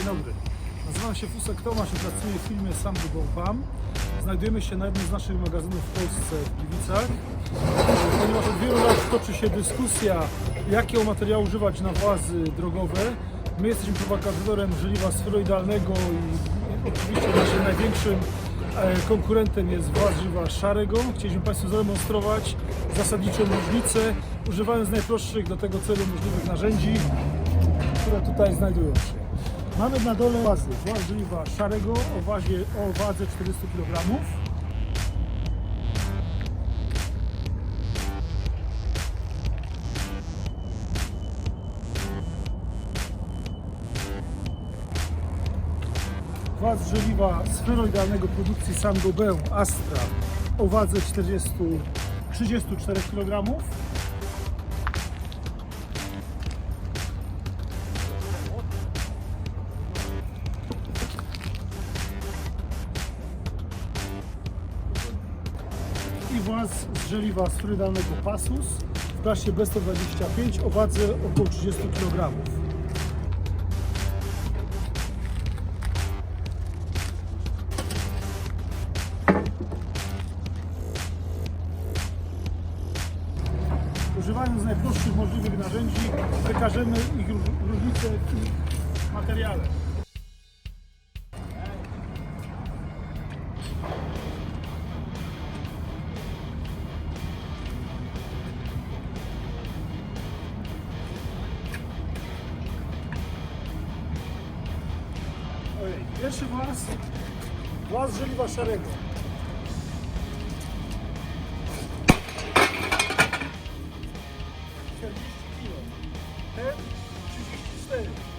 Dzień dobry. Nazywam się Fusek Tomasz i pracuję w firmie Sam Dubą Pam. Znajdujemy się na jednym z naszych magazynów w Polsce w Gliwicach. Ponieważ od wielu lat toczy się dyskusja, jakiego materiału używać na włazy drogowe. My jesteśmy propagatorem żeliwa sferoidalnego i oczywiście naszym największym e, konkurentem jest żeliwa szarego. Chcieliśmy Państwu zademonstrować zasadniczą różnicę, używając najprostszych do tego celu możliwych narzędzi które tutaj znajdują się. Mamy na dole wazy, właz żeliwa szarego o, wazie, o wadze 400 kg. Właz żeliwa sferoidalnego produkcji Saint-Gobain Astra o wadze 40, 34 kg. I właz z żeliwa sferoidalnego Pasus w klasie B125 o wadze około 30 kg. Używając najprostszych możliwych narzędzi wykażemy ich róż- różnice w materiale. Ojej, pierwszy głaz, głaz żeliwa szarego. Ten 34.